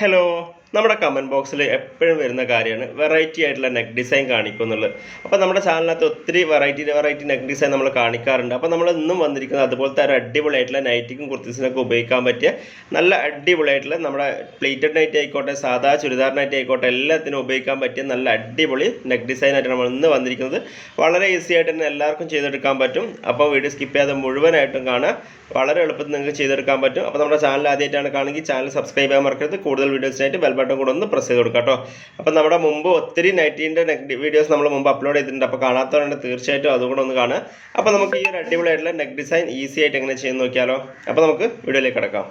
Hello. നമ്മുടെ comment ബോക്സിൽ എപ്പോഴും വരുന്ന കാര്യമാണ്. വെറൈറ്റി ആയിട്ടുള്ള നെക്ക് ഡിസൈൻ കാണിക്കും എന്നുള്ളത്. അപ്പോൾ നമ്മുടെ ചാനലിനകത്ത് ഒത്തിരി വെറൈറ്റി വെറൈറ്റി നെക്ക് ഡിസൈൻ നമ്മൾ കാണിക്കാറുണ്ട്. അപ്പോൾ നമ്മൾ ഇന്നും വന്നിരിക്കുന്നത് അതുപോലത്തെ ഒരു അടിപൊളിയായിട്ടുള്ള നൈറ്റിക്കും കുർത്തീസിനൊക്കെ ഉപയോഗിക്കാൻ പറ്റിയ നല്ല അടിപൊളിയായിട്ടുള്ള നമ്മുടെ പ്ലേറ്റഡ് നൈറ്റ് ആയിക്കോട്ടെ സാധാ ചുരിദാർ നൈറ്റ് ആയിക്കോട്ടെ എല്ലാത്തിനും ഉപയോഗിക്കാൻ പറ്റിയ നല്ല അടിപൊളി നെക്ക് ഡിസൈൻ ആയിട്ട് നമ്മൾ ഇന്ന് വന്നിരിക്കുന്നത്. വളരെ ഈസി ആയിട്ട് തന്നെ എല്ലാവർക്കും ചെയ്തെടുക്കാൻ പറ്റും. അപ്പോൾ വീഡിയോ സ്കിപ്പ് ചെയ്യാതെ മുഴുവനായിട്ടും കാണാം വളരെ എളുപ്പത്തിൽ നിങ്ങൾക്ക് ചെയ്തെടുക്കാൻ പറ്റും. അപ്പോൾ നമ്മുടെ ചാനൽ ആദ്യമായിട്ടാണ് കാണുമെങ്കിൽ ചാനൽ സബ്സ്ക്രൈബ് ചെയ്യാൻ മറക്കരുത്. കൂടുതൽ വീഡിയോസിനായിട്ട് ബെൽ ബട്ടൺ കൂടെ ഒന്ന് പ്രസ് ചെയ്ത് കൊടുക്കാം കേട്ടോ അപ്പോൾ നമ്മുടെ മുമ്പ് ഒത്തിരി നൈറ്റീന്റെ നെക്ക് വീഡിയോസ് നമ്മൾ മുമ്പ് അപ്ലോഡ് ചെയ്തിട്ടുണ്ട്. അപ്പോൾ കാണാത്തവരുണ്ട് തീർച്ചയായിട്ടും അതുകൂടെ ഒന്ന് കാണുക. അപ്പോൾ നമുക്ക് ഈ ഒരു അടിപൊളിയായിട്ടുള്ള നെക്ക് ഡിസൈൻ ഈസി ആയിട്ട് എങ്ങനെ ചെയ്യുന്ന നോക്കിയാലോ. അപ്പോൾ നമുക്ക് വീഡിയോയിലേക്ക് കിടക്കാം.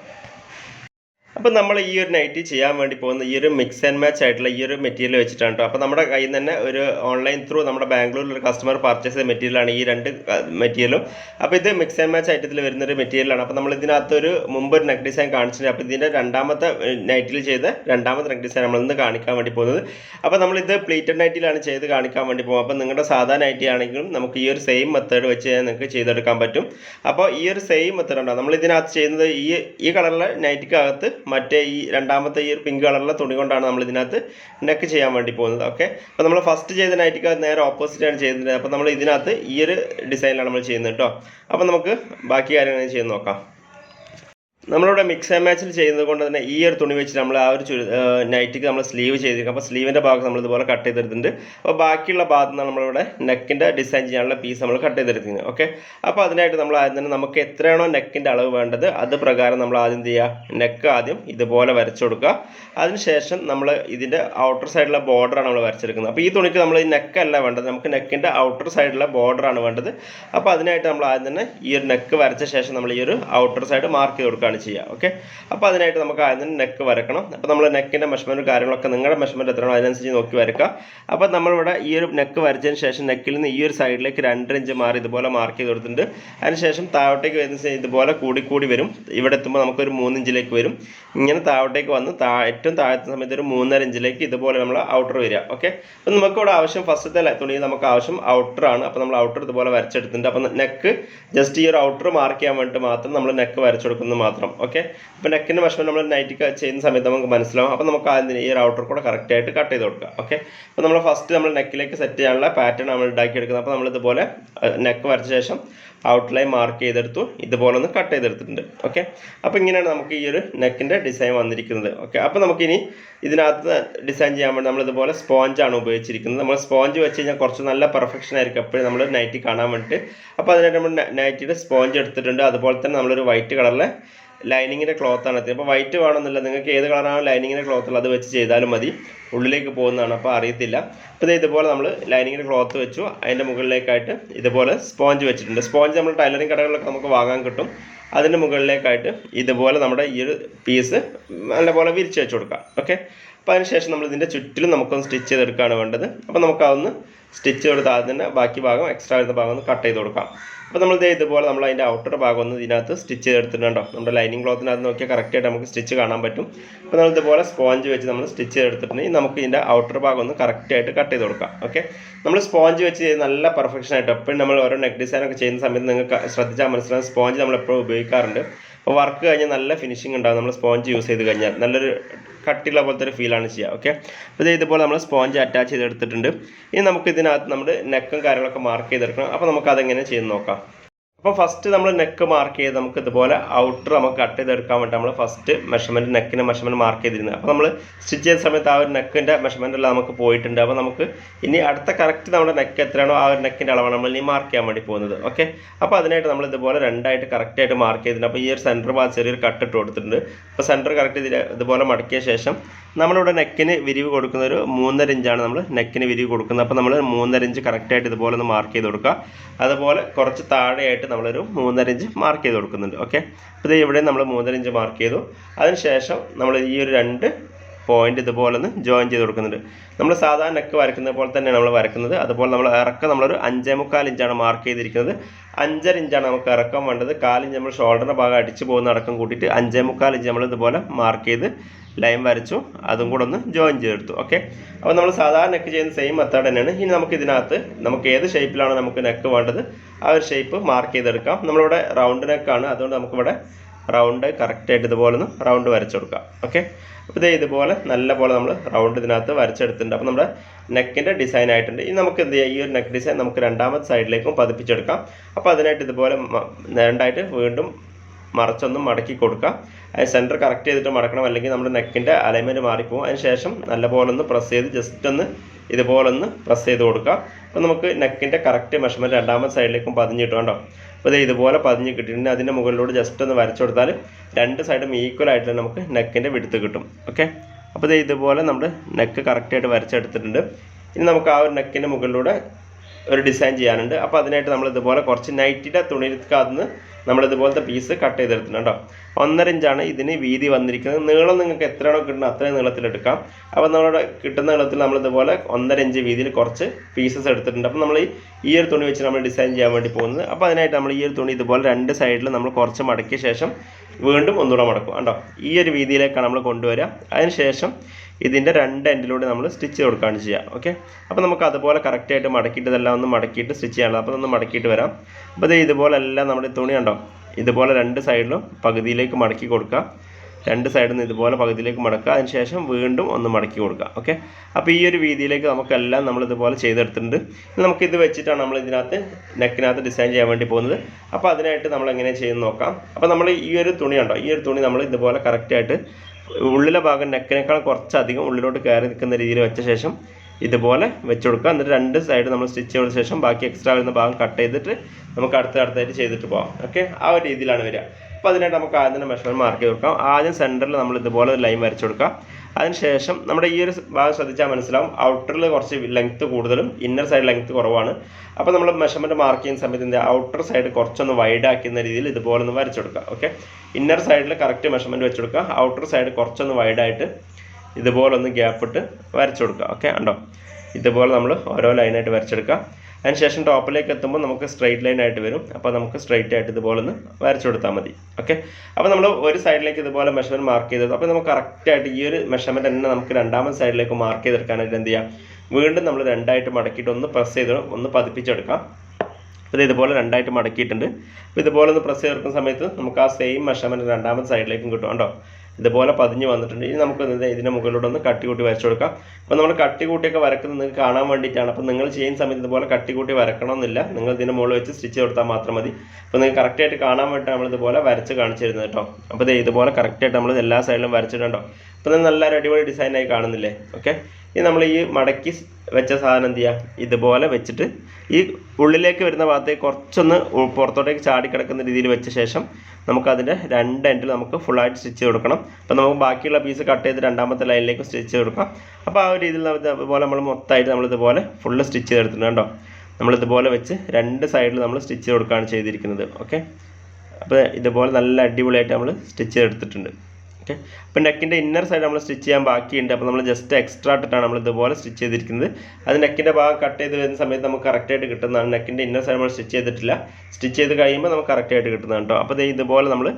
അപ്പോൾ നമ്മൾ ഈ ഒരു നൈറ്റി ചെയ്യാൻ വേണ്ടി പോകുന്ന ഈ ഒരു മിക്സ് ആൻഡ് മാച്ച് ആയിട്ടുള്ള ഈ ഒരു മെറ്റീരിയൽ വെച്ചിട്ടാണ് കേട്ടോ അപ്പോൾ നമ്മുടെ കയ്യിൽ നിന്ന് തന്നെ ഒരു ഓൺലൈൻ ത്രൂ നമ്മുടെ ബാംഗ്ലൂരിൽ ഒരു കസ്റ്റമർ പർച്ചേസ് ചെയ്ത മെറ്റീരിയലാണ് ഈ രണ്ട് മെറ്റീരിയലും അപ്പോൾ ഇത് മിക്സ് ആൻഡ് മാച്ച് ആയിട്ട് വരുന്ന ഒരു മെറ്റീരിയലാണ് അപ്പോൾ നമ്മൾ ഇതിനകത്ത് ഒരു മുമ്പ് ഒരു നെക്ക് ഡിസൈൻ കാണിച്ചിട്ടുണ്ട്. അപ്പോൾ ഇതിന്റെ രണ്ടാമത്തെ നൈറ്റിൽ ചെയ്ത രണ്ടാമത്തെ നെക്ക് ഡിസൈൻ നമ്മൾ ഇന്ന് കാണിക്കാൻ വേണ്ടി പോകുന്നത്. അപ്പോൾ നമ്മളിത് പ്ലേറ്റഡ് നൈറ്റിലാണ് ചെയ്ത് കാണിക്കാൻ വേണ്ടി പോകും അപ്പോൾ നിങ്ങളുടെ സാധാ നൈറ്റി ആണെങ്കിലും നമുക്ക് ഈ ഒരു സെയിം മെത്തേഡ് വെച്ച് നിങ്ങൾക്ക് ചെയ്തെടുക്കാൻ പറ്റും. അപ്പോൾ ഈ ഒരു സെയിം മെത്തേഡ് ഉണ്ടാവും നമ്മൾ ഇതിനകത്ത് ചെയ്യുന്നത് ഈ ഈ കളറിലെ നൈറ്റിക്കകത്ത് മറ്റേ ഈ രണ്ടാമത്തെ ഈ ഒരു പിങ്ക് കളറിലെ തുണി കൊണ്ടാണ് നമ്മൾ ഇതിനകത്ത് നെക്ക് ചെയ്യാൻ വേണ്ടി പോകുന്നത്. ഓക്കെ അപ്പോൾ നമ്മൾ ഫസ്റ്റ് ചെയ്ത നൈറ്റിക്ക് നേരെ ഓപ്പോസിറ്റ് ആണ് ചെയ്യുന്നത്. അപ്പോൾ നമ്മൾ ഇതിനകത്ത് ഈ ഒരു ഡിസൈനിലാണ് നമ്മൾ ചെയ്യുന്നത് കേട്ടോ അപ്പോൾ നമുക്ക് ബാക്കി കാര്യങ്ങൾ ചെയ്ത് നോക്കാം. നമ്മളിവിടെ മിക്സ് ആൻഡ് മാച്ചിൽ ചെയ്യുന്നത് കൊണ്ട് തന്നെ ഈ ഒരു തുണി വെച്ച് നമ്മൾ ആ ഒരു ചുരി നൈറ്റിക്ക് നമ്മൾ സ്ലീവ് ചെയ്തിരിക്കും. അപ്പോൾ സ്ലീവിന്റെ ഭാഗം നമ്മൾ ഇതുപോലെ കട്ട് ചെയ്തെടുത്തിട്ടുണ്ട്. അപ്പോൾ ബാക്കിയുള്ള ഭാഗത്ത് നിന്ന് നമ്മളിവിടെ നെക്കിന്റെ ഡിസൈൻ ചെയ്യാനുള്ള പീസ് നമ്മൾ കട്ട് ചെയ്തെടുത്തിരിക്കുന്നത്. ഓക്കെ അപ്പോൾ അതിനായിട്ട് നമ്മൾ ആദ്യം തന്നെ നമുക്ക് എത്രയാണോ നെക്കിന്റെ അളവ് വേണ്ടത് അത് പ്രകാരം നമ്മൾ ആദ്യം എന്ത് ചെയ്യുക? നെക്ക് ആദ്യം ഇതുപോലെ വരച്ചു കൊടുക്കുക. അതിനുശേഷം നമ്മൾ ഇതിന്റെ ഔട്ടർ സൈഡിലെ ബോർഡറാണ് നമ്മൾ വരച്ചെടുക്കുന്നത്. അപ്പോൾ ഈ തുണിക്ക് നമ്മൾ ഈ നെക്കല്ല വേണ്ടത്. നമുക്ക് നെക്കിന്റെ ഔട്ടർ സൈഡിലെ ബോർഡറാണ് വേണ്ടത്. അപ്പോൾ അതിനായിട്ട് നമ്മൾ ആദ്യം തന്നെ ഈ ഒരു നെക്ക് വരച്ച ശേഷം നമ്മൾ ഈ ഒരു ഔട്ടർ സൈഡ് മാർക്ക് ചെയ്ത് കൊടുക്കുകയാണ് ചെയ്യുക ഓക്കെ അപ്പോൾ അതിനായിട്ട് നമുക്ക് ആദ്യം നെക്ക് വരക്കണം. അപ്പോൾ നമ്മൾ നെക്കിന്റെ മെഷർമെന്റ് കാര്യങ്ങളൊക്കെ നിങ്ങളുടെ മെഷർമെന്റ് എത്രയാണോ അതിനനുസരിച്ച് നോക്കി വരക്കുക അപ്പോൾ നമ്മളിവിടെ ഈ ഒരു നെക്ക് വരച്ചതിന് ശേഷം നെക്കിൽ നിന്ന് ഈ ഒരു സൈഡിലേക്ക് രണ്ട് ഇഞ്ച് മാറി ഇതുപോലെ മാർക്ക് ചെയ്ത് കൊടുത്തിട്ടുണ്ട്. അതിനുശേഷം താഴോട്ടേക്ക് വരുന്ന ഇതുപോലെ കൂടി കൂടി വരും. ഇവിടെ എത്തുമ്പോൾ നമുക്കൊരു മൂന്ന് ഇഞ്ചിലേക്ക് വരും. ഇങ്ങനെ താഴോട്ടേക്ക് വന്ന് താ ഏറ്റവും താഴത്തെ സമയത്ത് ഒരു മൂന്നര ഇഞ്ചിലേക്ക് ഇതുപോലെ നമ്മൾ ഔട്ടർ വരിക ഓക്കെ അപ്പോൾ നമുക്ക് ഇവിടെ ആവശ്യം ഫസ്റ്റത്തെ തുണി നമുക്ക് ആവശ്യം ഔട്ടർ ആണ്. അപ്പോൾ നമ്മൾ ഔട്ടർ ഇതുപോലെ വരച്ചെടുത്തിട്ടുണ്ട്. അപ്പോൾ നെക്ക് ജസ്റ്റ് ഈ ഒരു ഔട്ടർ മാർക്ക് ചെയ്യാൻ വേണ്ടിയിട്ട് മാത്രം നമ്മൾ നെക്ക് വരച്ചു കൊടുക്കുന്നത് മാത്രം ഓക്കെ അപ്പോൾ നെക്കിന്റെ മെഷർമെന്റ് നമ്മൾ നൈറ്റ് ചെയ്യുന്ന സമയത്ത് നമുക്ക് മനസ്സിലാവും. അപ്പോൾ നമുക്ക് ആദ്യം ഈ റൗട്ടർ കൂടെ കറക്റ്റ് ആയിട്ട് കട്ട് ചെയ്ത് കൊടുക്കുക ഓക്കെ അപ്പോൾ നമ്മൾ ഫസ്റ്റ് നമ്മൾ നെക്കിലേക്ക് സെറ്റ് ചെയ്യാനുള്ള പാറ്റേൺ നമ്മൾ ഉണ്ടാക്കിയെടുക്കുന്നത് അപ്പോൾ നമ്മൾ ഇതുപോലെ നെക്ക് വരച്ച ശേഷം ഔട്ട്ലൈൻ മാർക്ക് ചെയ്തെടുത്തു. ഇതുപോലെ ഒന്ന് കട്ട് ചെയ്തെടുത്തിട്ടുണ്ട് ഓക്കെ അപ്പോൾ ഇങ്ങനെയാണ് നമുക്ക് ഈ ഒരു നെക്കിന്റെ ഡിസൈൻ വന്നിരിക്കുന്നത് ഓക്കെ അപ്പോൾ നമുക്കിനി ഇതിനകത്ത് ഡിസൈൻ ചെയ്യാൻ വേണ്ടി നമ്മൾ ഇതുപോലെ സ്പോഞ്ചാണ് ഉപയോഗിച്ചിരിക്കുന്നത്. നമ്മൾ സ്പോഞ്ച് വെച്ച് കഴിഞ്ഞാൽ കുറച്ച് നല്ല പെർഫെക്ഷൻ ആയിരിക്കും എപ്പോഴും നമ്മൾ നൈറ്റി കാണാൻ വേണ്ടിയിട്ട് അപ്പോൾ അതിനായിട്ട് നമ്മൾ നൈറ്റിയുടെ സ്പോഞ്ച് എടുത്തിട്ടുണ്ട്. അതുപോലെ തന്നെ നമ്മളൊരു വൈറ്റ് കളറിലെ ലൈനിങ്ങിന്റെ ക്ലോത്താണ് എത്തിയത്. അപ്പോൾ വൈറ്റ് വേണമെന്നില്ല. നിങ്ങൾക്ക് ഏത് കളറാണോ ലൈനിങ്ങിന്റെ ഉള്ളത് അത് വെച്ച് ചെയ്താലും മതി. ഉള്ളിലേക്ക് പോകുന്നതാണ് അപ്പോൾ അറിയത്തില്ല. അപ്പോൾ ഇത് ഇതുപോലെ നമ്മൾ ലൈനിങ്ങിന്റെ ക്ലോത്ത് വെച്ചു. അതിന്റെ മുകളിലേക്കായിട്ട് ഇതുപോലെ സ്പോഞ്ച് വെച്ചിട്ടുണ്ട്. സ്പോഞ്ച് നമ്മൾ ടൈലറിങ് കടകളിലൊക്കെ നമുക്ക് വാങ്ങാൻ കിട്ടും. അതിന്റെ മുകളിലേക്കായിട്ട് ഇതുപോലെ നമ്മുടെ ഈ ഒരു പീസ് നല്ലപോലെ വിരിച്ച് വെച്ച് കൊടുക്കാം. ഓക്കെ അപ്പോൾ അതിനുശേഷം നമ്മൾ ഇതിന്റെ ചുറ്റിലും നമുക്കൊന്ന് സ്റ്റിച്ച് ചെയ്തെടുക്കുകയാണ് വേണ്ടത്. അപ്പോൾ നമുക്കതൊന്ന് സ്റ്റിച്ച് കൊടുത്ത് അതിന്റെ ബാക്കി ഭാഗം എക്സ്ട്രാ വരുന്ന ഭാഗം ഒന്ന് കട്ട് ചെയ്ത് കൊടുക്കാം. അപ്പോൾ നമ്മൾ ഇതേ ഇതുപോലെ നമ്മൾ അതിന്റെ ഔട്ടർ ഭാഗം ഒന്ന് ഇതിനകത്ത് സ്റ്റിച്ച് ചെയ്തെടുത്തിട്ടുണ്ടോ? നമ്മുടെ ലൈനിങ് ക്ലോത്തിനകത്ത് നോക്കിയാൽ കറക്റ്റായിട്ട് നമുക്ക് സ്റ്റിച്ച് കാണാൻ പറ്റും. അപ്പോൾ നമ്മൾ ഇതുപോലെ സ്പോഞ്ച് വെച്ച് നമ്മൾ സ്റ്റിച്ച് ചെയ്തെടുത്തിട്ടുണ്ടെങ്കിൽ നമുക്ക് ഇതിന്റെ ഔട്ടർ ഭാഗം ഒന്ന് കറക്റ്റായിട്ട് കട്ട് ചെയ്ത് കൊടുക്കാം. ഓക്കെ നമ്മൾ സ്പോഞ്ച് വെച്ച് നല്ല പെർഫെക്ഷൻ ആയിട്ട് എപ്പോഴും നമ്മൾ ഓരോ നെക്ക് ഡിസൈൻ ഒക്കെ ചെയ്യുന്ന സമയത്ത് നിങ്ങൾക്ക് ശ്രദ്ധിച്ചാൽ മനസ്സിലാകും സ്പോഞ്ച് നമ്മൾ എപ്പോഴും ഉപയോഗിക്കാറുണ്ട്. അപ്പോൾ വർക്ക് കഴിഞ്ഞാൽ നല്ല ഫിനിഷിംഗ് ഉണ്ടാകും നമ്മൾ സ്പോഞ്ച് യൂസ് ചെയ്ത് കഴിഞ്ഞാൽ നല്ലൊരു കട്ടിയുള്ള പോലത്തെ ഒരു ഫീലാണ് ചെയ്യുക ഓക്കെ അപ്പോൾ ഇത് ഇതുപോലെ നമ്മൾ സ്പോഞ്ച് അറ്റാച്ച് ചെയ്തെടുത്തിട്ടുണ്ട്. ഇനി നമുക്ക് ഇതിനകത്ത് നമ്മുടെ നെക്കും കാര്യങ്ങളൊക്കെ മാർക്ക് ചെയ്തെടുക്കണം. അപ്പോൾ നമുക്ക് അതെങ്ങനെ ചെയ്ത് നോക്കാം. അപ്പോൾ ഫസ്റ്റ് നമ്മൾ നെക്ക് മാർക്ക് ചെയ്ത് നമുക്ക് ഇതുപോലെ ഔട്ടർ നമുക്ക് കട്ട് ചെയ്തെടുക്കാൻ വേണ്ടി നമ്മൾ ഫസ്റ്റ് മെഷർമെന്റ് നെക്കിന്റെ മെഷർമെന്റ് മാർക്ക് ചെയ്തിരുന്നത്. അപ്പോൾ നമ്മൾ സ്റ്റിച്ച് ചെയ്ത സമയത്ത് ആ ഒരു നെക്കിന്റെ മെഷർമെന്റ് എല്ലാം നമുക്ക് പോയിട്ടുണ്ട്. അപ്പോൾ നമുക്ക് ഇനി അടുത്ത കറക്റ്റ് നമ്മുടെ നെക്ക് എത്രയാണോ ആ ഒരു നെക്കിന്റെ അളവാണ് നമ്മൾ ഇനി മാർക്ക് ചെയ്യാൻ വേണ്ടി പോകുന്നത്. ഓക്കെ അപ്പോൾ അതിനായിട്ട് നമ്മൾ ഇതുപോലെ രണ്ടായിട്ട് കറക്റ്റായിട്ട് മാർക്ക് ചെയ്തിട്ടുണ്ട്. അപ്പോൾ ഈ ഒരു സെന്റർ ഭാഗത്ത് ചെറിയൊരു കട്ട് ഇട്ട് കൊടുത്തിട്ടുണ്ട്. അപ്പോൾ സെന്റർ കറക്റ്റ് ചെയ്ത് ഇതുപോലെ മടക്കിയ ശേഷം നമ്മളിവിടെ നെക്കിന് വിരിവ് കൊടുക്കുന്ന ഒരു മൂന്നര ഇഞ്ചാണ് നമ്മൾ നെക്കിന് വിരിവ് കൊടുക്കുന്നത്. അപ്പോൾ നമ്മൾ മൂന്നര ഇഞ്ച് കറക്റ്റായിട്ട് ഇതുപോലെ ഒന്ന് മാർക്ക് ചെയ്ത് കൊടുക്കുക. അതുപോലെ കുറച്ച് താഴെയായിട്ട് നമ്മളൊരു മൂന്നര ഇഞ്ച് മാർക്ക് ചെയ്ത് കൊടുക്കുന്നുണ്ട് ഓക്കെ അപ്പോൾ ഇത് ഇവിടെ നമ്മൾ മൂന്നര ഇഞ്ച് മാർക്ക് ചെയ്തു. അതിനുശേഷം നമ്മൾ ഈ ഒരു രണ്ട് പോയിന്റ് ഇതുപോലെ ഒന്ന് ജോയിൻ ചെയ്ത് കൊടുക്കുന്നുണ്ട്. നമ്മൾ സാധാരണ നെക്ക് വരക്കുന്നത് പോലെ തന്നെയാണ് നമ്മൾ വരക്കുന്നത് അതുപോലെ നമ്മൾ ഇറക്കം നമ്മളൊരു അഞ്ചേ മുക്കാൽ ഇഞ്ചാണ് മാർക്ക് ചെയ്തിരിക്കുന്നത്. അഞ്ചര ഇഞ്ചാണ് നമുക്ക് ഇറക്കം വേണ്ടത്. കാലിഞ്ച് നമ്മൾ ഷോൾഡറിന്റെ ഭാഗം അടിച്ച് പോകുന്ന അടക്കം കൂട്ടിയിട്ട് അഞ്ചേ മുക്കാൽ ഇഞ്ച് നമ്മൾ ഇതുപോലെ മാർക്ക് ചെയ്ത് ലൈൻ വരച്ചു. അതും കൂടെ ഒന്ന് ജോയിൻ ചെയ്തെടുത്തു. ഓക്കെ അപ്പോൾ നമ്മൾ സാധാരണ നെക്ക് ചെയ്യുന്ന സെയിം മെത്തേഡ് തന്നെയാണ്. ഇനി നമുക്ക് ഇതിനകത്ത് നമുക്ക് ഏത് ഷേപ്പിലാണ് നമുക്ക് നെക്ക് വേണ്ടത്? ആ ഒരു ഷേപ്പ് മാർക്ക് ചെയ്തെടുക്കാം. നമ്മളിവിടെ റൗണ്ട് നെക്കാണ് അതുകൊണ്ട് നമുക്കിവിടെ റൗണ്ട് കറക്റ്റായിട്ട് ഇതുപോലെ ഒന്ന് റൗണ്ട് വരച്ചു കൊടുക്കുക ഓക്കെ അപ്പോൾ ഇതേ ഇതുപോലെ നല്ല പോലെ നമ്മൾ റൗണ്ട് ഇതിനകത്ത് വരച്ചെടുത്തിട്ടുണ്ട്. അപ്പോൾ നമ്മുടെ നെക്കിന്റെ ഡിസൈൻ ആയിട്ടുണ്ട്. ഇനി നമുക്ക് എന്ത് ചെയ്യാം? ഈ ഒരു നെക്ക് ഡിസൈൻ നമുക്ക് രണ്ടാമത്തെ സൈഡിലേക്കും പതിപ്പിച്ചെടുക്കാം. അപ്പോൾ അതിനായിട്ട് ഇതുപോലെ രണ്ടായിട്ട് വീണ്ടും മറച്ചൊന്നും മടക്കി കൊടുക്കുക അത് സെന്റർ കറക്റ്റ് ചെയ്തിട്ട് മടക്കണം. അല്ലെങ്കിൽ നമ്മുടെ നെക്കിന്റെ അലൈൻമെന്റ് മാറിപ്പോകും അതിന് ശേഷം നല്ലപോലെ ഒന്ന് പ്രസ് ചെയ്ത് ജസ്റ്റ് ഒന്ന് ഇതുപോലെ ഒന്ന് പ്രസ് ചെയ്ത് കൊടുക്കുക അപ്പോൾ നമുക്ക് നെക്കിന്റെ കറക്റ്റ് മെഷർമെന്റ് രണ്ടാമത്തെ സൈഡിലേക്കും പതിഞ്ഞ് കിട്ടും കേട്ടോ അപ്പോൾ ഇത് ഇതുപോലെ പതിഞ്ഞ് കിട്ടിയിട്ടുണ്ട്. അതിന്റെ മുകളിലൂടെ ജസ്റ്റ് ഒന്ന് വരച്ചു കൊടുത്താൽ രണ്ട് സൈഡും ഈക്വൽ ആയിട്ട് നമുക്ക് നെക്കിന്റെ വിടുത്ത് കിട്ടും. ഓക്കെ അപ്പോൾ ഇത് ഇതുപോലെ നമ്മൾ നെക്ക് കറക്റ്റായിട്ട് വരച്ചെടുത്തിട്ടുണ്ട്. ഇനി നമുക്ക് ആ ഒരു നെക്കിന്റെ മുകളിലൂടെ ഒരു ഡിസൈൻ ചെയ്യാനുണ്ട്. അപ്പോൾ അതിനായിട്ട് നമ്മൾ ഇതുപോലെ കുറച്ച് നൈറ്റിയുടെ തുണിക്കകത്ത് നമ്മൾ ഇതുപോലത്തെ പീസ് കട്ട് ചെയ്തെടുത്തിട്ടുണ്ട് കേട്ടോ. ഒന്നര ഇഞ്ചാണ് ഇതിന് വീതി വന്നിരിക്കുന്നത്. നീളം നിങ്ങൾക്ക് എത്രയാണോ കിട്ടുന്നത് അത്രയും നീളത്തിലെടുക്കാം അപ്പോൾ നമ്മുടെ കിട്ടുന്ന നീളത്തിൽ നമ്മളിതുപോലെ ഒന്നര ഇഞ്ച് വീതിയിൽ കുറച്ച് പീസസ് എടുത്തിട്ടുണ്ട്. അപ്പോൾ നമ്മൾ ഈ ഒരു തുണി വെച്ച് നമ്മൾ ഡിസൈൻ ചെയ്യാൻ വേണ്ടി പോകുന്നത്. അപ്പോൾ അതിനായിട്ട് നമ്മൾ ഈ ഒരു തുണി ഇതുപോലെ രണ്ട് സൈഡിൽ നമ്മൾ കുറച്ച് മടക്കിയ ശേഷം വീണ്ടും ഒന്നുകൂടെ മടക്കും. കണ്ടോ? ഈ ഒരു രീതിയിലേക്കാണ് നമ്മൾ കൊണ്ടുവരിക. അതിനുശേഷം ഇതിന്റെ രണ്ട് എൻഡിലൂടെ നമ്മൾ സ്റ്റിച്ച് കൊടുക്കുകയാണ് ചെയ്യുക. ഓക്കെ അപ്പോൾ നമുക്ക് അതുപോലെ കറക്റ്റായിട്ട് മടക്കിയിട്ട് ഇതെല്ലാം ഒന്ന് മടക്കിയിട്ട് സ്റ്റിച്ച് ചെയ്യാനുള്ളത്. അപ്പോൾ ഒന്ന് മടക്കിയിട്ട് വരാം. അപ്പോൾ ഇത് ഇതുപോലെ എല്ലാം നമ്മുടെ തുണി കണ്ടോ? ഇതുപോലെ രണ്ട് സൈഡിലും പകുതിയിലേക്ക് മടക്കി കൊടുക്കുക. രണ്ട് സൈഡിൽ നിന്ന് ഇതുപോലെ പകുതിയിലേക്ക് മടക്കുക. അതിനുശേഷം വീണ്ടും ഒന്ന് മടക്കി കൊടുക്കുക. ഓക്കെ അപ്പോൾ ഈ ഒരു രീതിയിലേക്ക് നമുക്കെല്ലാം നമ്മൾ ഇതുപോലെ ചെയ്തെടുത്തിട്ടുണ്ട്. നമുക്കിത് വെച്ചിട്ടാണ് നമ്മൾ ഇതിനകത്ത് നെക്കിനകത്ത് ഡിസൈൻ ചെയ്യാൻ വേണ്ടി പോകുന്നത്. അപ്പോൾ അതിനായിട്ട് നമ്മൾ എങ്ങനെ ചെയ്യുന്ന നോക്കാം. അപ്പോൾ നമ്മൾ ഈ ഒരു തുണി ഉണ്ടോ ഈ ഒരു തുണി നമ്മൾ ഇതുപോലെ കറക്റ്റായിട്ട് ഉള്ളിലെ ഭാഗം നെക്കിനേക്കാൾ കുറച്ചധികം ഉള്ളിലോട്ട് കയറി നിൽക്കുന്ന രീതിയിൽ വെച്ച ശേഷം ഇതുപോലെ വെച്ച് കൊടുക്കുക. എന്നിട്ട് രണ്ട് സൈഡ് നമ്മൾ സ്റ്റിച്ച് ചെയ്ത ശേഷം ബാക്കി എക്സ്ട്രാ വരുന്ന ഭാഗം കട്ട് ചെയ്തിട്ട് നമുക്ക് അടുത്ത അടുത്തായിട്ട് ചെയ്തിട്ട് പോകാം ഓക്കെ ആ ഒരു രീതിയിലാണ് വരിക. അപ്പോൾ അതിനായിട്ട് നമുക്ക് ആദ്യം തന്നെ മെഷർമെന്റ് മാർക്ക് ചെയ്ത് കൊടുക്കാം. ആദ്യം സെന്ററിൽ നമ്മൾ ഇതുപോലെ ഒരു ലൈൻ വരച്ച് കൊടുക്കാം. അതിനുശേഷം നമ്മുടെ ഈ ഒരു ഭാഗം ശ്രദ്ധിച്ചാൽ മനസ്സിലാവും. ഔട്ടറിൽ കുറച്ച് ലെങ്ത്ത് കൂടുതലും ഇന്നർ സൈഡ് ലെങ്ത്ത് കുറവാണ്. അപ്പോൾ നമ്മൾ മെഷർമെന്റ് മാർക്ക് ചെയ്യുന്ന സമയത്ത് എന്താ ഔട്ടർ സൈഡ് കുറച്ചൊന്ന് വൈഡ് ആക്കുന്ന രീതിയിൽ ഇതുപോലെ ഒന്ന് വരച്ച് കൊടുക്കുക. ഓക്കെ ഇന്നർ സൈഡിൽ കറക്റ്റ് മെഷർമെന്റ് വെച്ച് കൊടുക്കുക. ഔട്ടർ സൈഡ് കുറച്ചൊന്ന് വൈഡായിട്ട് ഇതുപോലെ ഒന്ന് ഗ്യാപ്പിട്ട് വരച്ചു കൊടുക്കുക. ഓക്കെ ഉണ്ടോ ഇതുപോലെ നമ്മൾ ഓരോ ലൈനായിട്ട് വരച്ചെടുക്കുക അതിനുശേഷം ടോപ്പിലേക്ക് എത്തുമ്പോൾ നമുക്ക് സ്ട്രൈറ്റ് ലൈൻ ആയിട്ട് വരും. അപ്പോൾ നമുക്ക് സ്ട്രൈറ്റ് ആയിട്ട് ഇതുപോലെ ഒന്ന് വരച്ചു കൊടുത്താൽ മതി. ഓക്കെ അപ്പോൾ നമ്മൾ ഒരു സൈഡിലേക്ക് ഇതുപോലെ മെഷർമെന്റ് മാർക്ക് ചെയ്തത്. അപ്പോൾ നമുക്ക് കറക്റ്റായിട്ട് ഈ ഒരു മെഷർമെന്റ് തന്നെ നമുക്ക് രണ്ടാമത്തെ സൈഡിലേക്ക് മാർക്ക് ചെയ്തെടുക്കാനായിട്ട് എന്ത് ചെയ്യാം? വീണ്ടും നമ്മൾ രണ്ടായിട്ട് മടക്കിയിട്ട് ഒന്ന് പ്രസ് ചെയ്ത് ഒന്ന് പതിപ്പിച്ചെടുക്കാം. ഇത് ഇതുപോലെ രണ്ടായിട്ട് മടക്കിയിട്ടുണ്ട്. അപ്പോൾ ഇതുപോലെ ഒന്ന് പ്രസ് ചെയ്തെടുക്കുന്ന സമയത്ത് നമുക്ക് ആ സെയിം മെഷർമെന്റ് രണ്ടാമത്തെ സൈഡിലേക്കും കിട്ടും. കേട്ടോ ഇതുപോലെ പതിഞ്ഞ് വന്നിട്ടുണ്ട്. ഇനി നമുക്ക് ഇത് ഇതിന്റെ മുകളിലൂടെ ഒന്ന് കട്ടി കൂട്ടി വരച്ചു കൊടുക്കാം അപ്പോൾ നമ്മൾ കട്ടി കൂട്ടിയൊക്കെ വരക്കുന്നത് നിങ്ങൾക്ക് കാണാൻ വേണ്ടിയിട്ടാണ്. അപ്പോൾ നിങ്ങൾ ചെയ്യുന്ന സമയത്ത് ഇതുപോലെ കട്ടി കൂട്ടി വരക്കണമെന്നില്ല. നിങ്ങൾ ഇതിന്റെ മുകളിൽ വെച്ച് സ്റ്റിച്ച് കൊടുത്താൽ മാത്രം മതി. അപ്പോൾ നിങ്ങൾക്ക് കറക്റ്റായിട്ട് കാണാൻ വേണ്ടി നമ്മൾ ഇതുപോലെ വരച്ച് കാണിച്ചു തരുന്നത് കേട്ടോ. അപ്പോൾ ഇത് ഇതുപോലെ കറക്റ്റായിട്ട് നമ്മൾ എല്ലാ സൈഡിലും വരച്ചിട്ടുണ്ടോ? അപ്പോൾ നല്ല അടിപൊളി ഡിസൈനായി കാണുന്നില്ലേ? ഓക്കെ ഇനി നമ്മൾ ഈ മടക്കി വെച്ച സാധനം എന്ത് ചെയ്യുക ഇതുപോലെ വെച്ചിട്ട് ഈ ഉള്ളിലേക്ക് വരുന്ന ഭാഗത്തെ കുറച്ചൊന്ന് പുറത്തോട്ടേക്ക് ചാടി കിടക്കുന്ന രീതിയിൽ വെച്ച ശേഷം നമുക്കതിന്റെ രണ്ട് എൻഡിൽ നമുക്ക് ഫുള്ളായിട്ട് സ്റ്റിച്ച് കൊടുക്കണം. അപ്പോൾ നമുക്ക് ബാക്കിയുള്ള പീസ് കട്ട് ചെയ്ത് രണ്ടാമത്തെ ലൈനിലേക്ക് സ്റ്റിച്ച് കൊടുക്കാം. അപ്പോൾ ആ ഒരു രീതിയിൽ ഇതുപോലെ നമ്മൾ മൊത്തമായിട്ട് നമ്മൾ ഇതുപോലെ ഫുള്ള് സ്റ്റിച്ച് ചെയ്തെടുത്തിട്ടുണ്ട് കേട്ടോ നമ്മൾ ഇതുപോലെ വെച്ച് രണ്ട് സൈഡിൽ നമ്മൾ സ്റ്റിച്ച് കൊടുക്കുകയാണ് ചെയ്തിരിക്കുന്നത്. ഓക്കെ അപ്പോൾ ഇതുപോലെ നല്ല അടിപൊളിയായിട്ട് നമ്മൾ സ്റ്റിച്ച് ചെയ്തെടുത്തിട്ടുണ്ട്. ഓക്കെ അപ്പോൾ നെക്കിന്റെ ഇന്നർ സൈഡ് നമ്മൾ സ്റ്റിച്ച് ചെയ്യാൻ ബാക്കിയുണ്ട്. അപ്പോൾ നമ്മൾ ജസ്റ്റ് എക്സ്ട്രാ ഇട്ടിട്ടാണ് നമ്മൾ ഇതുപോലെ സ്റ്റിച്ച് ചെയ്തിരിക്കുന്നത്. അത് നെക്കിന്റെ ഭാഗം കട്ട് ചെയ്ത് വരുന്ന സമയത്ത് നമുക്ക് കറക്റ്റായിട്ട് കിട്ടുന്നതാണ്. നെക്കിന്റെ ഇന്നർ സൈഡ് നമ്മൾ സ്റ്റിച്ച് ചെയ്തിട്ടില്ല. സ്റ്റിച്ച് ചെയ്ത് കഴിയുമ്പോൾ നമുക്ക് കറക്റ്റായിട്ട് കിട്ടുന്നതാണ് കേട്ടോ അപ്പോൾ ഇതുപോലെ നമ്മൾ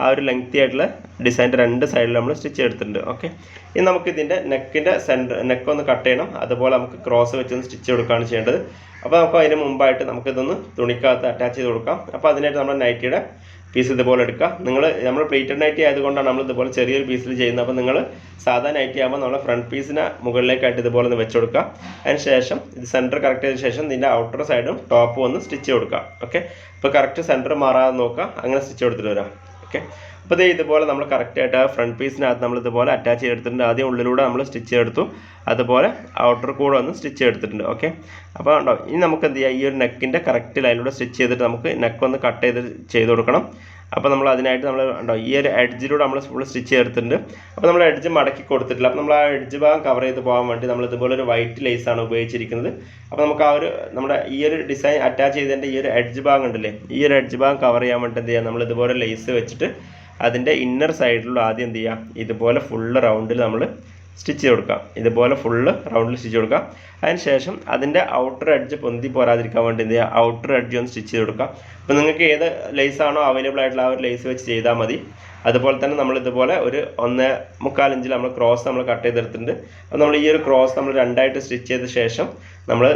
ആ ഒരു ലെങ്ത്തി ആയിട്ടുള്ള ഡിസൈന്റെ രണ്ട് സൈഡിൽ നമ്മൾ സ്റ്റിച്ച് ചെയ്തിട്ടുണ്ട് ഓക്കെ ഇനി നമുക്ക് ഇതിന്റെ നെക്കിന്റെ സെന്റർ നെക്ക് ഒന്ന് കട്ട് ചെയ്യണം. അതുപോലെ നമുക്ക് ക്രോസ് വെച്ചൊന്ന് സ്റ്റിച്ച് കൊടുക്കുകയാണ് ചെയ്യേണ്ടത്. അപ്പോൾ നമുക്ക് അതിന് മുമ്പായിട്ട് നമുക്കിതൊന്ന് തുണിക്കകത്ത് അറ്റാച്ച് ചെയ്ത് കൊടുക്കാം. അപ്പോൾ അതിനായിട്ട് നമ്മൾ നൈറ്റിയുടെ പീസ് ഇതുപോലെ എടുക്കുക. നിങ്ങൾ നമ്മൾ പ്ലേറ്റഡ് നൈറ്റി ആയതുകൊണ്ടാണ് നമ്മൾ ഇതുപോലെ ചെറിയൊരു പീസിൽ ചെയ്യുന്നത്. അപ്പോൾ നിങ്ങൾ സാധാ നൈറ്റി ആകുമ്പോൾ നമ്മൾ ഫ്രണ്ട് പീസിന് മുകളിലേക്കായിട്ട് ഇതുപോലെ ഒന്ന് വെച്ച് കൊടുക്കുക. അതിന് ശേഷം ഇത് സെന്റർ കറക്റ്റ് ചെയ്ത ശേഷം ഇതിന്റെ ഔട്ടർ സൈഡും ടോപ്പും ഒന്ന് സ്റ്റിച്ച് കൊടുക്കുക. ഓക്കെ അപ്പോൾ കറക്റ്റ് സെന്റർ മാറാതെ നോക്കുക. അങ്ങനെ സ്റ്റിച്ച് കൊടുത്തിട്ട് വരാം. ഓക്കെ. അപ്പോൾ ദേ ഇതുപോലെ നമ്മൾ കറക്റ്റായിട്ട് ആ ഫ്രണ്ട് പീസിനകത്ത് നമ്മൾ ഇതുപോലെ അറ്റാച്ച് ചെയ്തെടുത്തിട്ടുണ്ട്. ആദ്യം ഉള്ളിലൂടെ നമ്മൾ സ്റ്റിച്ച് ചെയ്തെടുത്തു. അതുപോലെ ഔട്ടർ കൂടെ ഒന്ന് സ്റ്റിച്ച് ചെയ്തെടുത്തിട്ടുണ്ട്. ഓക്കെ. അപ്പോൾ ഉണ്ടോ ഇനി നമുക്ക് എന്ത് ചെയ്യാം? ഈ ഒരു നെക്കിന്റെ കറക്റ്റ് ലൈനിലൂടെ സ്റ്റിച്ച് ചെയ്തിട്ട് നമുക്ക് നെക്ക് ഒന്ന് കട്ട് ചെയ്ത് ചെയ്ത് കൊടുക്കണം. അപ്പോൾ നമ്മൾ അതിനായിട്ട് നമ്മൾ ഉണ്ടോ ഈ ഒരു എഡ്ജിലൂടെ നമ്മൾ ഫുൾ സ്റ്റിച്ച് ചേർത്തിട്ടുണ്ട് അപ്പോൾ നമ്മൾ എഡ്ജ് മടക്കി കൊടുത്തിട്ടില്ല. അപ്പോൾ നമ്മൾ ആ എഡ്ജ് ഭാഗം കവർ ചെയ്ത് പോകാൻ വേണ്ടി നമ്മൾ ഇതുപോലെ ഒരു വൈറ്റ് ലേസ് ആണ് ഉപയോഗിച്ചിരിക്കുന്നത്. അപ്പോൾ നമുക്ക് ആ ഒരു നമ്മുടെ ഈ ഒരു ഡിസൈൻ അറ്റാച്ച് ചെയ്തതിന്റെ ഈ ഒരു എഡ്ജ് ഭാഗം ഉണ്ടല്ലേ ഈ ഒരു എഡ്ജ് ഭാഗം കവർ ചെയ്യാൻ വേണ്ടി എന്ത് ചെയ്യാം? നമ്മൾ ഇതുപോലെ ലേസ് വെച്ചിട്ട് അതിന്റെ ഇന്നർ സൈഡിലുള്ള ആദ്യം എന്ത് ചെയ്യുക ഇതുപോലെ ഫുള്ള് റൗണ്ടിൽ നമ്മൾ സ്റ്റിച്ച് ചെയ്ത് കൊടുക്കാം. ഇതുപോലെ ഫുള്ള് റൗണ്ടിൽ സ്റ്റിച്ച് കൊടുക്കാം. അതിന് ശേഷം അതിന്റെ ഔട്ടർ എഡ്ജ് പൊന്തി പോരാതിരിക്കാൻ വേണ്ടി എന്ത് ചെയ്യുക? ഔട്ടർ എഡ്ജ് ഒന്ന് സ്റ്റിച്ച് ചെയ്ത് കൊടുക്കാം. അപ്പോൾ നിങ്ങൾക്ക് ഏത് ലേസ് ആണോ അവൈലബിൾ ആയിട്ടുള്ള ആ ഒരു ലേസ് വെച്ച് ചെയ്താൽ മതി. അതുപോലെ തന്നെ നമ്മൾ ഇതുപോലെ ഒരു ഒന്ന് മുക്കാൽ ഇഞ്ചിൽ നമ്മൾ ക്രോസ് നമ്മൾ കട്ട് ചെയ്തെടുത്തിട്ടുണ്ട്. അപ്പോൾ നമ്മൾ ഈ ഒരു ക്രോസ് നമ്മൾ രണ്ടായിട്ട് സ്റ്റിച്ച് ചെയ്ത ശേഷം നമ്മൾ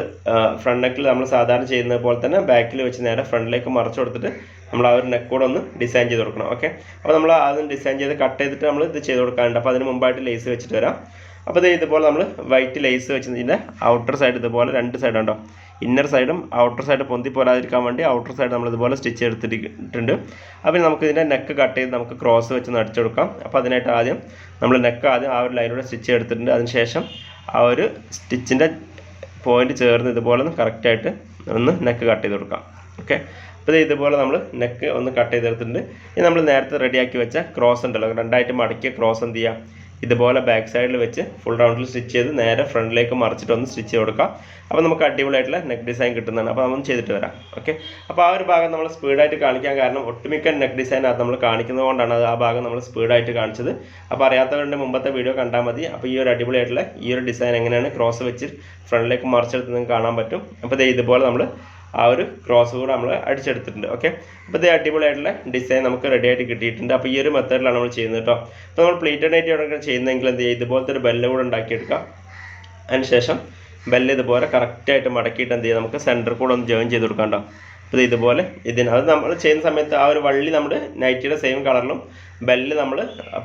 ഫ്രണ്ട് നെക്കിൽ നമ്മൾ സാധാരണ ചെയ്യുന്നത് പോലെ തന്നെ ബാക്കിൽ വെച്ച് നേരെ ഫ്രണ്ടിലേക്ക് മറച്ചു കൊടുത്തിട്ട് നമ്മൾ ആ ഒരു നെക്ക് കൂടെ ഒന്ന് ഡിസൈൻ ചെയ്ത് കൊടുക്കണം ഓക്കെ അപ്പോൾ നമ്മൾ ആദ്യം ഡിസൈൻ ചെയ്ത് കട്ട് ചെയ്തിട്ട് നമ്മൾ ഇത് ചെയ്ത് കൊടുക്കാനുണ്ട്. അപ്പോൾ അതിന് മുമ്പായിട്ട് ലേസ് വെച്ചിട്ട് വരാം. അപ്പോൾ ഇത് ഇതുപോലെ നമ്മൾ വൈറ്റ് ലേസ് വെച്ചതിന്റെ ഔട്ടർ സൈഡ് ഇതുപോലെ രണ്ട് സൈഡ് ഉണ്ടോ? ഇന്നർ സൈഡും ഔട്ടർ സൈഡ് പൊന്തി പോരാതിരിക്കാൻ വേണ്ടി ഔട്ടർ സൈഡ് നമ്മൾ ഇതുപോലെ സ്റ്റിച്ച് എടുത്തിട്ടുണ്ട്. അപ്പോൾ നമുക്ക് ഇതിന്റെ നെക്ക് കട്ട് ചെയ്ത് നമുക്ക് ക്രോസ് വെച്ച് നടിച്ചു കൊടുക്കാം. അപ്പോൾ അതിനായിട്ട് ആദ്യം നമ്മൾ നെക്ക് ആദ്യം ആ ഒരു ലൈനിലൂടെ സ്റ്റിച്ച് എടുത്തിട്ടുണ്ട്. അതിനുശേഷം ആ ഒരു സ്റ്റിച്ചിന്റെ പോയിന്റ് ചേർന്ന് ഇതുപോലെ ഒന്ന് കറക്റ്റായിട്ട് ഒന്ന് നെക്ക് കട്ട് ചെയ്ത് കൊടുക്കാം ഓക്കെ അപ്പോൾ ഇതേപോലെ നമ്മൾ നെക്ക് ഒന്ന് കട്ട് ചെയ്തെടുത്തിട്ടുണ്ട്. ഇനി നമ്മൾ നേരത്തെ റെഡിയാക്കി വെച്ച ക്രോസ് ഉണ്ടല്ലോ. രണ്ടായിട്ട് മടക്കിയ ക്രോസ് എന്ത് ചെയ്യുക ഇതുപോലെ ബാക്ക് സൈഡിൽ വെച്ച് ഫുൾ റൗണ്ടിൽ സ്റ്റിച്ച് ചെയ്ത് നേരെ ഫ്രണ്ടിലേക്ക് മറിച്ചിട്ട് ഒന്ന് സ്റ്റിച്ച് കൊടുക്കാം. അപ്പോൾ നമുക്ക് അടിപൊളിയായിട്ടുള്ള നെക്ക് ഡിസൈൻ കിട്ടുന്നതാണ്. അപ്പോൾ നമ്മൾ ചെയ്തിട്ട് വരാം. ഓക്കെ അപ്പോൾ ആ ഒരു ഭാഗം നമ്മൾ സ്പീഡായിട്ട് കാണിക്കാൻ കാരണം ഒട്ടുമിക്ക നെക്ക് ഡിസൈൻ അത് നമ്മൾ കാണിക്കുന്നത് കൊണ്ടാണ് അത് ആ ഭാഗം നമ്മൾ സ്പീഡായിട്ട് കാണിച്ചത്. അപ്പോൾ അറിയാത്തവരുടെ മുമ്പത്തെ വീഡിയോ കണ്ടാൽ മതി. അപ്പോൾ ഈ ഒരു അടിപൊളിയായിട്ടുള്ള ഈ ഒരു ഡിസൈൻ എങ്ങനെയാണ് ക്രോസ് വെച്ച് ഫ്രണ്ടിലേക്ക് മറിച്ചെടുത്ത് നിങ്ങൾക്ക് കാണാൻ പറ്റും. അപ്പോൾ ഇതുപോലെ നമ്മൾ ആ ഒരു ക്രോസ് കൂടെ നമ്മൾ അടിച്ചെടുത്തിട്ടുണ്ട് ഓക്കെ അപ്പോൾ ഇത് അടിപൊളിയായിട്ടുള്ള ഡിസൈൻ നമുക്ക് റെഡി ആയിട്ട് കിട്ടിയിട്ടുണ്ട്. അപ്പോൾ ഈ ഒരു മെത്തേഡിലാണ് നമ്മൾ ചെയ്യുന്നത് കേട്ടോ. അപ്പോൾ നമ്മൾ പ്ലേറ്റഡ് ആയിട്ട് ചെയ്യുന്നതെങ്കിൽ എന്ത് ചെയ്യുക? ഇതുപോലത്തെ ഒരു ബെല്ല് കൂടെ ഉണ്ടാക്കിയെടുക്കാം അതിനുശേഷം ബെല്ല് ഇതുപോലെ കറക്റ്റായിട്ട് മടക്കിയിട്ട് എന്ത് ചെയ്യുക? നമുക്ക് സെന്റർ കൂടെ ഒന്ന് ജോയിൻ ചെയ്ത് കൊടുക്കാം കേട്ടോ. അപ്പോൾ ഇതുപോലെ ഇതിന് അത് നമ്മൾ ചെയ്യുന്ന സമയത്ത് ആ ഒരു വള്ളി നമ്മുടെ നൈറ്റിയുടെ സെയിം കളറിലും ബെല്ല് നമ്മൾ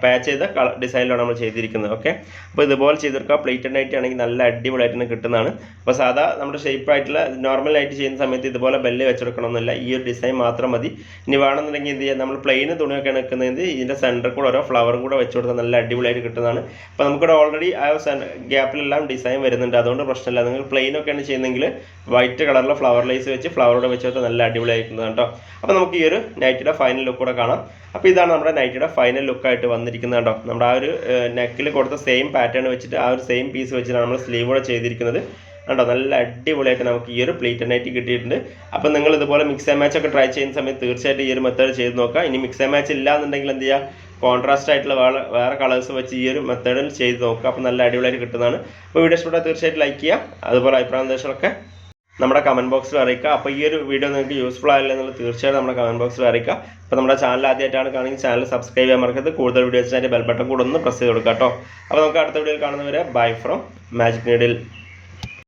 പാച്ച് ചെയ്ത കളർ ഡിസൈനിലാണ് നമ്മൾ ചെയ്തിരിക്കുന്നത് ഓക്കെ അപ്പോൾ ഇതുപോലെ ചെയ്തെടുക്കുക പ്ലേറ്റഡ് നൈറ്റ് ആണെങ്കിൽ നല്ല അടിപൊളിയായിട്ട് കിട്ടുന്നതാണ്. അപ്പോൾ സാധാ നമ്മുടെ ഷേപ്പ് ആയിട്ടുള്ള നോർമൽ നൈറ്റ് ചെയ്യുന്ന സമയത്ത് ഇതുപോലെ ബെല്ല് വെച്ചെടുക്കണമെന്നില്ല ഈ ഒരു ഡിസൈൻ മാത്രം മതി. ഇനി വേണമെന്നുണ്ടെങ്കിൽ എന്ത് ചെയ്യാം? നമ്മൾ പ്ലെയിൻ തുണിയൊക്കെ നിൽക്കുന്നത് ഇതിന്റെ സെന്ററിൽ കൂടെ ഓരോ ഫ്ലവറും കൂടെ വെച്ച് കൊടുത്താൽ നല്ല അടിപൊളിയായിട്ട് കിട്ടുന്നതാണ്. അപ്പോൾ നമുക്കിവിടെ ഓൾറെഡി ആ ഗ്യാപ്പിലെല്ലാം ഡിസൈൻ വരുന്നുണ്ട്. അതുകൊണ്ട് പ്രശ്നമില്ല. നിങ്ങൾ പ്ലെയിൻ ഒക്കെയാണ് ചെയ്യുന്നതെങ്കിൽ വൈറ്റ് കളറിലെ ഫ്ലവർ ലൈസ് വെച്ച് ഫ്ലവറോടെ വെച്ച് കൊടുത്താൽ നല്ല അടിപൊളിയായിരിക്കുന്നതാണ് കേട്ടോ അപ്പോൾ നമുക്ക് ഈ ഒരു നൈറ്റിയുടെ ഫൈനൽ ലുക്ക് കൂടെ കാണാം. അപ്പോൾ ഇതാണ് നമ്മുടെ നൈറ്റിയുടെ ഫൈനൽ ലുക്കായിട്ട് വന്നിരിക്കുന്നത് കേട്ടോ നമ്മുടെ ആ ഒരു നെക്കിൽ കൊടുത്ത സെയിം പാറ്റേൺ വെച്ചിട്ട് ആ ഒരു സെയിം പീസ് വെച്ചിട്ടാണ് നമ്മൾ സ്ലീവ് കൂടെ ചെയ്തിരിക്കുന്നത്. കണ്ടോ? നല്ല അടിപൊളിയായിട്ട് നമുക്ക് ഈ ഒരു പ്ലേറ്റ് നൈറ്റ് കിട്ടിയിട്ടുണ്ട്. അപ്പോൾ നിങ്ങൾ ഇതുപോലെ മിക്സ് ആൻഡ് മാച്ച് ഒക്കെ ട്രൈ ചെയ്യുന്ന സമയത്ത് തീർച്ചയായിട്ടും ഈ ഒരു മെത്തേഡ് ചെയ്ത് നോക്കുക. ഇനി മിക്സ് ആൻഡ് മാച്ച് ഇല്ല എന്നുണ്ടെങ്കിൽ എന്ത് ചെയ്യുക? കോൺട്രാസ്റ്റ് ആയിട്ടുള്ള വേറെ വേറെ കളേഴ്സ് വെച്ച് ഈ ഒരു മെത്തേഡിൽ ചെയ്ത് നോക്കുക. അപ്പോൾ നല്ല അടിപൊളിയായിട്ട് കിട്ടുന്നതാണ്. അപ്പോൾ വീഡിയോ ഇഷ്ടപ്പെട്ടാൽ തീർച്ചയായിട്ടും ലൈക്ക് ചെയ്യുക. അതുപോലെ അഭിപ്രായ നിർദ്ദേശങ്ങളൊക്കെ നമ്മുടെ കമന്റ് ബോക്സിൽ അറിയിക്കുക. അപ്പോൾ ഈ ഒരു വീഡിയോ നിങ്ങൾക്ക് യൂസ്ഫുൾ ആയില്ല എന്നുള്ളത് തീർച്ചയായും നമ്മുടെ കമന്റ് ബോക്സിൽ അറിയിക്കുക. അപ്പോൾ നമ്മുടെ ചാനൽ ആദ്യമായിട്ടാണ് കാണുന്നത് ചാനൽ സബ്സ്ക്രൈബ് ചെയ്യാൻ മറക്കരുത്. കൂടുതൽ വീഡിയോസിനായിട്ട് ബെൽബട്ടൺ കൂടെ ഒന്ന് പ്രസ് ചെയ്ത് കൊടുക്കുക കേട്ടോ. അപ്പോൾ നമുക്ക് അടുത്ത വീഡിയോയിൽ കാണുന്നവരെ ബൈ ഫ്രം മാജിക് നീഡിൽ